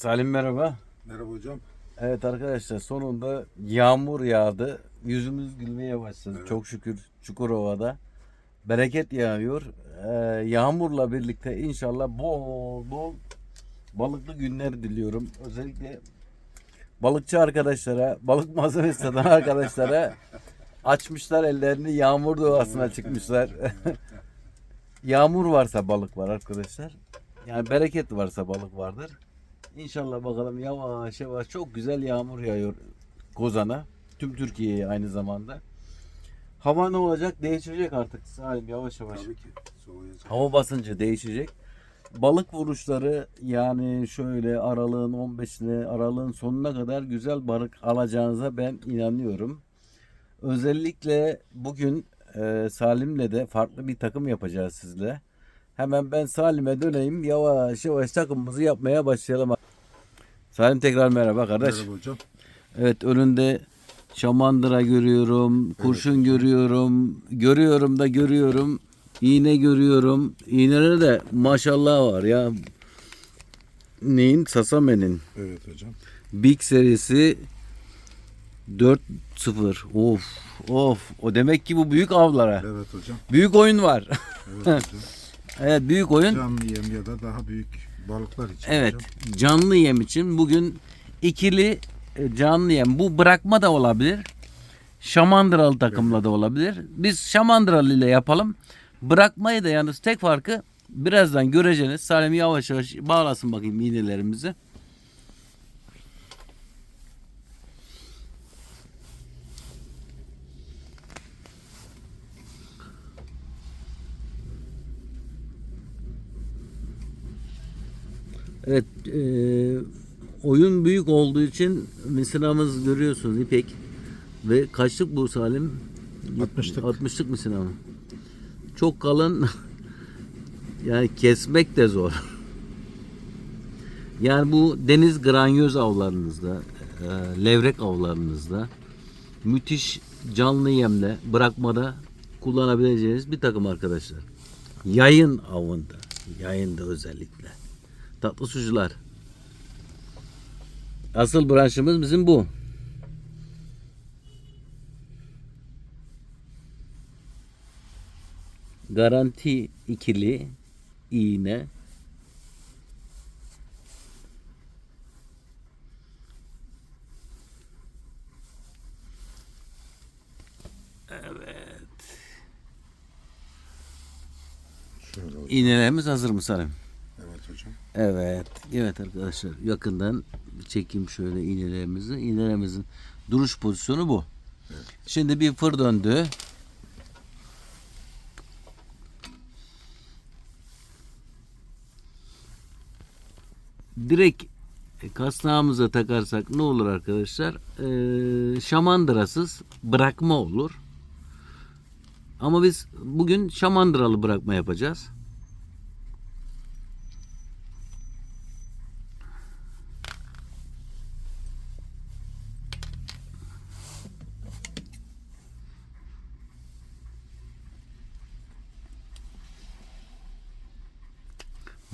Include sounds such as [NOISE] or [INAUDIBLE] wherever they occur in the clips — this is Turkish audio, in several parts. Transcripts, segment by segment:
Salim merhaba. Merhaba hocam. Evet arkadaşlar sonunda yağmur yağdı. Yüzümüz gülmeye başladı. Evet. Çok şükür Çukurova'da. Bereket yağıyor. Ee, yağmurla birlikte inşallah bol bol balıklı günler diliyorum. Özellikle balıkçı arkadaşlara, balık [LAUGHS] malzemesi satan arkadaşlara açmışlar ellerini yağmur duasına çıkmışlar. [LAUGHS] yağmur varsa balık var arkadaşlar. Yani bereket varsa balık vardır. İnşallah bakalım yavaş yavaş çok güzel yağmur yağıyor Kozan'a. Tüm Türkiye'ye aynı zamanda. Hava ne olacak? Değişecek artık Salim yavaş yavaş. Tabii ki soğuyacak. Hava basıncı değişecek. Balık vuruşları yani şöyle aralığın 15'ine aralığın sonuna kadar güzel balık alacağınıza ben inanıyorum. Özellikle bugün e, Salim'le de farklı bir takım yapacağız sizle. Hemen ben Salim'e döneyim. Yavaş yavaş takımımızı yapmaya başlayalım. Salim tekrar merhaba kardeş. Merhaba hocam. Evet önünde şamandıra görüyorum, kurşun görüyorum, görüyorum da görüyorum, iğne görüyorum. İğneleri de maşallah var ya. Neyin? Sasame'nin. Evet hocam. Big serisi 4-0. Of of. O demek ki bu büyük avlara. Evet hocam. Büyük oyun var. Evet hocam. [LAUGHS] evet büyük oyun. Canlı yem ya da daha büyük balıklar için Evet, hocam. canlı yem için bugün ikili e, canlı yem. Bu bırakma da olabilir. Şamandıralı takımla da olabilir. Biz şamandıralı ile yapalım. Bırakmayı da yalnız tek farkı birazdan göreceğiniz. Salim yavaş yavaş bağlasın bakayım iğnelerimizi. Evet, e, oyun büyük olduğu için misinamız görüyorsunuz İpek. Ve kaçlık bu Salim? 60'lık. 60'lık misina mı? Çok kalın. [LAUGHS] yani kesmek de zor. [LAUGHS] Yani bu deniz granyoz avlarınızda, e, levrek avlarınızda müthiş canlı yemle bırakmada kullanabileceğiniz bir takım arkadaşlar. Yayın avında, yayında özellikle. Tatlı sucular. Asıl branşımız bizim bu. Garanti ikili iğne. Hocam. İğnelerimiz hazır mı Salim? Evet. Evet. Evet arkadaşlar yakından çekeyim şöyle iğnelerimizi. İğnelerimizin duruş pozisyonu bu. Şimdi bir fır döndü. Direkt kasnağımıza takarsak ne olur arkadaşlar? Ee, şamandırasız bırakma olur. Ama biz bugün şamandıralı bırakma yapacağız.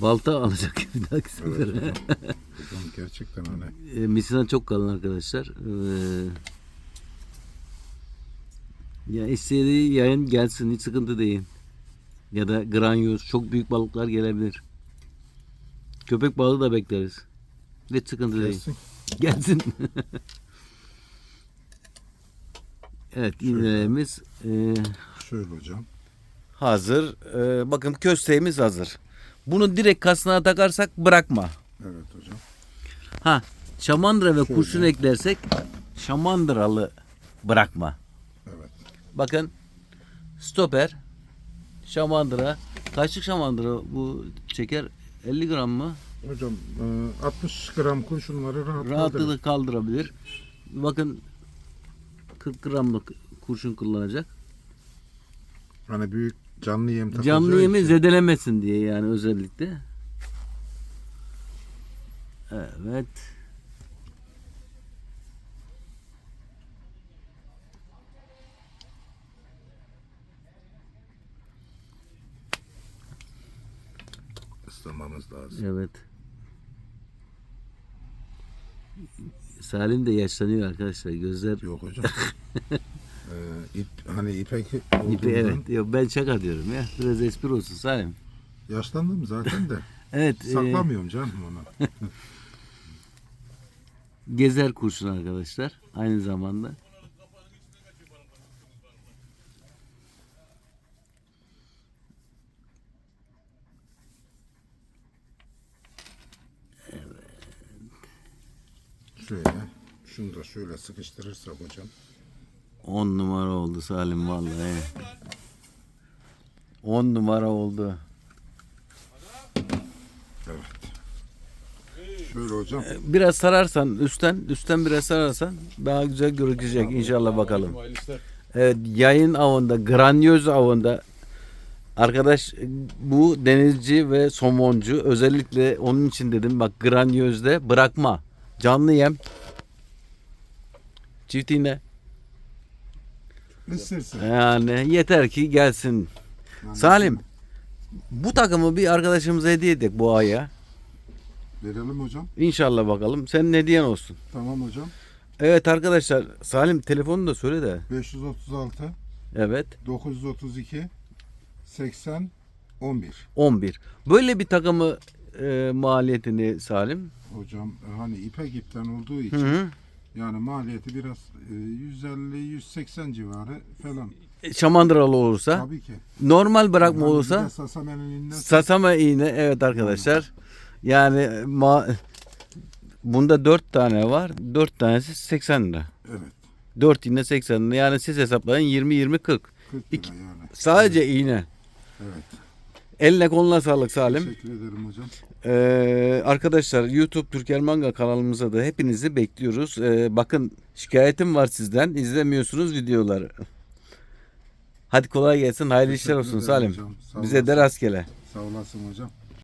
Balta alacak [LAUGHS] bir dahaki sefere. Hocam gerçekten hani E, misina çok kalın arkadaşlar. Ee, ya istediği yayın gelsin hiç sıkıntı değil. Ya da granyoz çok büyük balıklar gelebilir. Köpek balığı da bekleriz. Hiç sıkıntı değil. gelsin. Gelsin. [LAUGHS] evet iğnelerimiz e, Şöyle hocam. hazır. E, bakın kösteğimiz hazır. Bunu direkt kasnağa takarsak bırakma. Evet hocam. Ha, şamandıra ve Şöyle. kurşun eklersek şamandıralı bırakma. Evet. Bakın stoper şamandıra kaçlık şamandıra bu çeker 50 gram mı? Hocam e, 60 gram kurşunları rahat Rahatlıkla kaldırabilir. Bakın 40 gramlık kurşun kullanacak. Hani büyük canlı yem takılacağı Canlı yemi için. zedelemesin diye yani özellikle. Evet. ıslamamız lazım. Evet. Salim de yaşlanıyor arkadaşlar. Gözler Yok hocam. [LAUGHS] ee, ip, hani ipek olduğundan evet. Yok ben şaka diyorum ya. Biraz espri olsun Salim. yaşlandım zaten de. [LAUGHS] Evet. e, Saklamıyorum canım onu. [LAUGHS] gezer kurşun arkadaşlar. Aynı zamanda. Şöyle. Şunu da şöyle sıkıştırırsak hocam. 10 numara oldu Salim vallahi. 10 numara oldu. Evet. Şöyle hocam. Biraz sararsan üstten, üstten biraz sararsan daha güzel gözükecek inşallah bakalım. Evet yayın avında, granyoz avında arkadaş bu denizci ve somoncu özellikle onun için dedim bak granyozde bırakma. Canlı yem. Çift iğne. Isırsın. Yani yeter ki gelsin. Salim bu takımı bir arkadaşımıza hediye ettik bu aya. Verelim hocam. İnşallah bakalım. Senin hediyen olsun. Tamam hocam. Evet arkadaşlar Salim telefonunu da söyle de. 536 Evet 932 80 11. 11. Böyle bir takımı e, maliyetini Salim. Hocam hani ipek ipten olduğu için hı. Yani maliyeti biraz e, 150-180 civarı falan. E, Şamandıralı olursa. Tabii ki. normal bırakma Yani olursa. de Sasamel'inden Sasama iğne evet arkadaşlar. Yani ma bunda 4 tane var. 4 tanesi 80 lira. evet 4 iğne 80 lira. Yani siz hesaplayın 20 20 40. 40 İki- lira yani. Sadece iğne. Evet. Eline koluna sağlık Salim. Teşekkür ederim hocam. Ee, arkadaşlar YouTube Türker Manga kanalımıza da hepinizi bekliyoruz. Ee, bakın şikayetim var sizden. İzlemiyorsunuz videoları. Hadi kolay gelsin. Hayırlı işler Teşekkür olsun ederim Salim. hocam. Bize de rastgele. Sağ olasın hocam.